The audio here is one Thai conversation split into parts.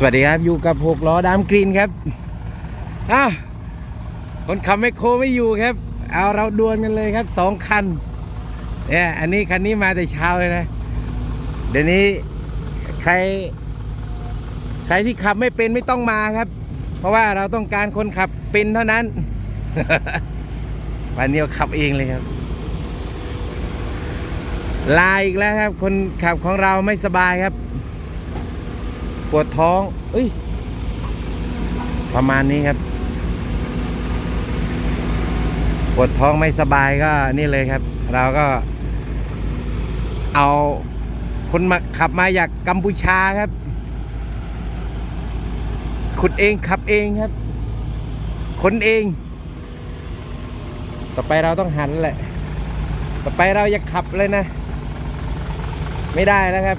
สวัสดีครับอยู่กับหกล้อดามกรีนครับอ้าวคนขับแมโครไม่อยู่ครับ เอาเราดวลกันเลยครับสองคันเนี่ยอันนี้คันนี้มาแต่เช้าเลยนะ เดี๋ยวนี้ใคร ใครที่ขับไม่เป็นไม่ต้องมาครับ เพราะว่าเราต้องการคนขับเป็นเท่านั้น วันนี้เราขับเองเลยครับ ลาอีกแล้วครับ คนขับของเราไม่สบายครับ ปวดท้องเอ้ย ประมาณนี้ครับ ปวดท้องไม่สบายก็นี่เลยครับ เราก็ เอาคนมาขับมาจากกัมพูชาครับ ขุดเองขับเองครับ คนเอง ต่อไปเราต้องหันแหละ ต่อไปเราจะขับเลยนะ ไม่ได้แล้วครับ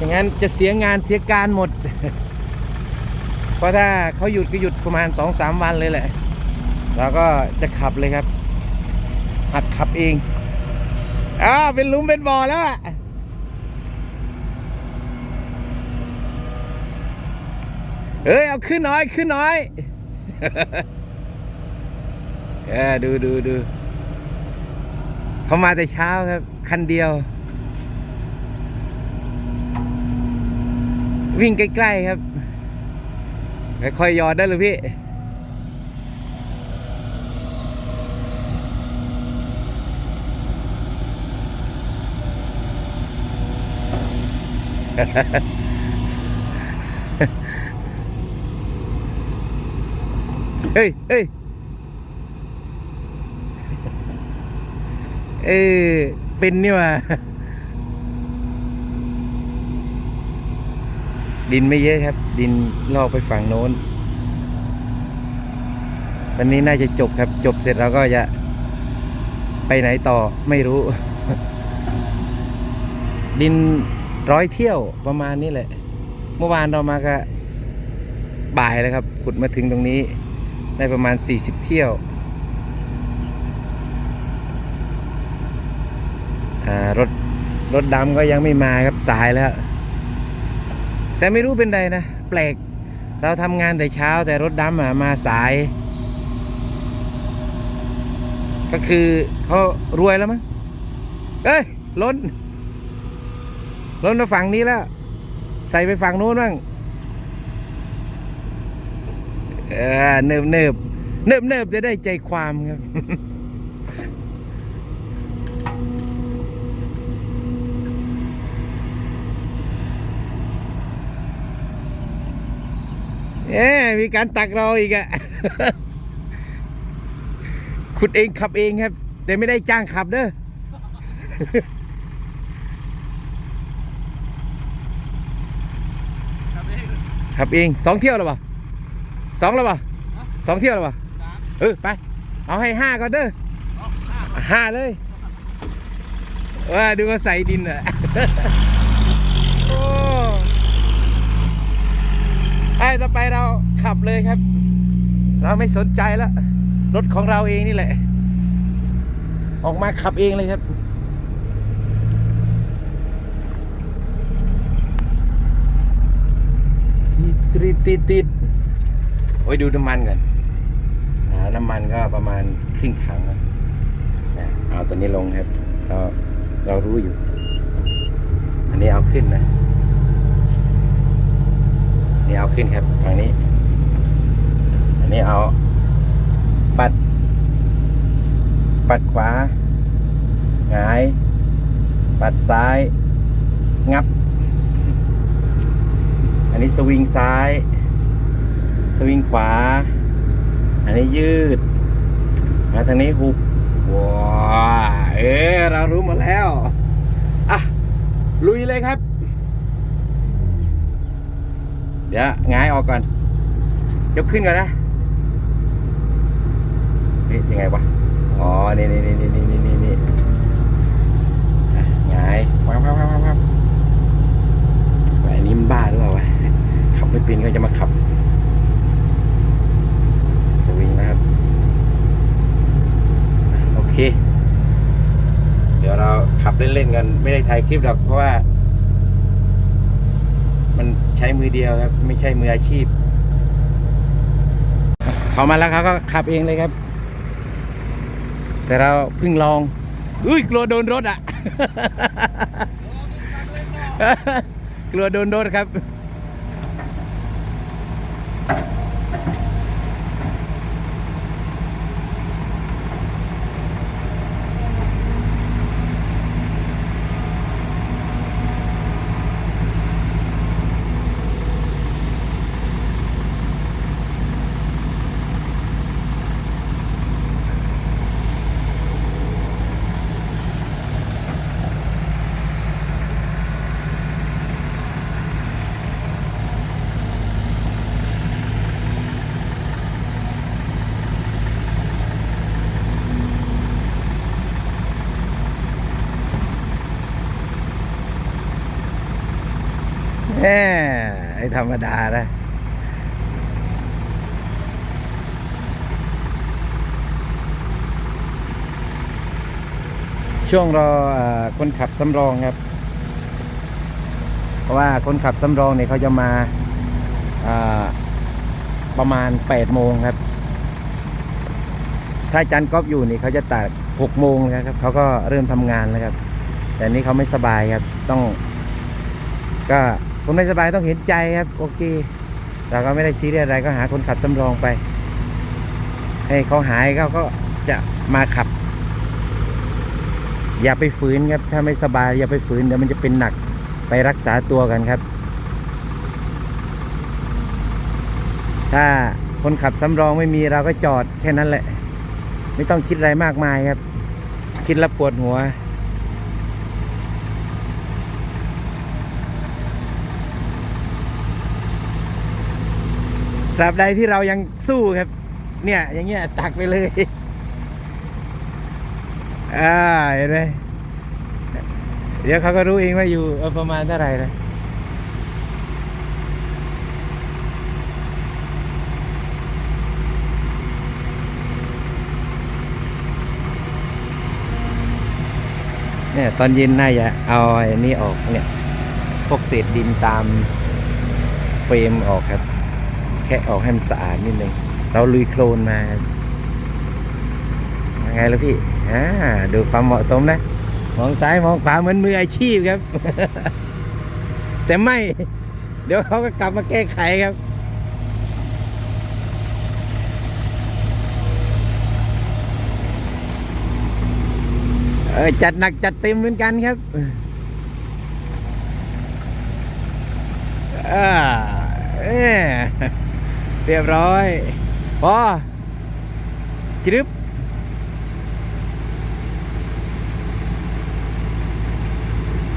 อย่างนั้นจะเสียงานเสียการหมด เพราะถ้าเขาหยุดก็หยุดประมาณสองสามวันเลยแหละเราก็จะขับเลยครับ หัดขับเองอ้าวเป็นลุมเป็นบ่อแล้วอะเอ้ยเอาขึ้นน้อยขึ้นน้อยเออดูดูดูเขามาแต่เช้าครับ คันเดียว วิ่งใกล้ๆครับค่อยๆยอดได้เลยพี่เฮ้ยเฮ้ยเอ้ยเป็นนี่ว่ะ ดินไม่เยอะครับ ดินลอกไปฝั่งโน้น วันนี้น่าจะจบครับ จบเสร็จเราก็จะไปไหนต่อไม่รู้ ดินร้อยเที่ยวประมาณนี้แหละ เมื่อวานเรามาก็บ่ายแล้วครับ ขุดมาถึงตรงนี้ได้ประมาณ 40 เที่ยวรถรถดำก็ยังไม่มาครับสายแล้ว แต่ไม่รู้เป็นไรนะ แปลก เราทำงานแต่เช้าแต่รถดำมาสาย ก็คือเขารวยแล้วมั้งเอ้ยล้นล้นมาฝั่งนี้แล้ว ใส่ไปฝั่งนู้นบ้างเออเนิบเนิบเนิบเนิบจะได้ใจความครับ เอ๊มีการตักเราอีกอะขุดเองขับเองครับ แต่ไม่ได้จ้างขับเด้อขับเองสองเที่ยวแล้วปะสองแล้วปะสองเที่ยวแล้วปะสาเออไป เอาให้ห้าก่อนเด้อห้าเลยว่าดูว่าใส่ดินอะ โอ้ไอ้ ต่อไปเราขับเลยครับ เราไม่สนใจแล้วรถของเราเองนี่แหละ ออกมาขับเองเลยครับติดติดติดโอ้ยดูน้ำมันก่อนอาน้ำมันก็ประมาณครึ่งถังนะเอาตัวนี้ลงครับก็เรารู้อยู่ อันนี้เอาขึ้นนะ นี่เอาขึ้นครับฝั่งนี้ อันนี้เอา ปัด ปัดขวาหงาย ปัดซ้าย งับ อันนี้สวิงซ้าย สวิงขวา อันนี้ยืดมาทางนี้หุบว้าเอ๊เรารู้หมดแล้ว อะ ลุยเลยครับ เดี๋ยวงายออกก่อน ยกขึ้นก่อนนะนี่ยังไงวะ อ๋อ นี่นี่นี่นี่นี่นี่นี่อ่งายวับวับวับวับวับอันนี้มันบ้าหรือเปล่าวะ ขับไม่เป็นก็จะมาขับ สวิงนะครับ โอเค เดี๋ยวเราขับเล่นๆกัน ไม่ได้ถ่ายคลิปหรอกเพราะว่า มัน ใช้มือเดียวครับ ไม่ใช่มืออาชีพ เขามาแล้วเขาก็ขับเองเลยครับ แต่เราเพิ่งลอง อุ้ยกลัวโดนรถอะ กลัวโดนรถครับ แหมไอ้ธรรมดานะช่วงรอคนขับสำรองครับ เพราะว่าคนขับสำรองเนี่ยเขาจะมาประมาณ8โมงครับ ถ้าจันก๊อฟอยู่นี่เขาจะตัด6โมงนะครับเขาก็เริ่มทำงานแล้วครับ แต่นี่เขาไม่สบายครับ ต้องก็ คนไม่สบายต้องเห็นใจครับ โอเค เราก็ไม่ได้ซีเรียสอะไรก็หาคนขับสำรองไป ให้เขาหายเขาก็จะมาขับ อย่าไปฝืนครับ ถ้าไม่สบายอย่าไปฝืนเดี๋ยวมันจะเป็นหนักไปรักษาตัวกันครับ ถ้าคนขับสำรองไม่มีเราก็จอดแค่นั้นแหละ ไม่ต้องคิดอะไรมากมายครับ คิดแล้วปวดหัว ราบใดที่เรายังสู้ครับ เนี่ย อย่างเงี้ยตักไปเลย อ่าเห็นไหมเดี๋ยวเขาก็รู้เองว่าอยู่ประมาณเท่าไหร่นะเนี่ยตอนเย็นน่าจะเอาไอ้นี่ออกเนี่ย พวกเศษดินตามเฟรมออกครับ ค่ออกให้มันสะอาดนิดนึง เราลุยโคลนมายังไงล่ะพี่ อ่า ดูความเหมาะสมนะ มองซ้ายมองขวาเหมือนมืออาชีพครับ แต่ไม่ เดี๋ยวเขาก็กลับมาแก้ไขครับเออจัดหนักจัดเต็มเหมือนกันครับอ่าเอ้ย เรียบร้อยพอจรึบ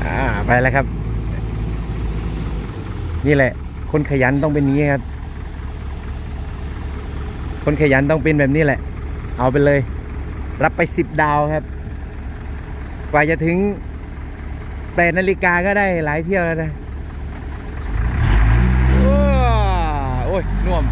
อ่าไปแล้วครับ นี่แหละ คนขยันต้องเป็นนี้ครับ คนขยันต้องเป็นแบบนี้แหละ เอาไปเลย รับไปสิบดาวครับ กว่าจะถึงแปดนาฬิกาก็ได้หลายเที่ยวแล้วนะ โอ้ยน่วม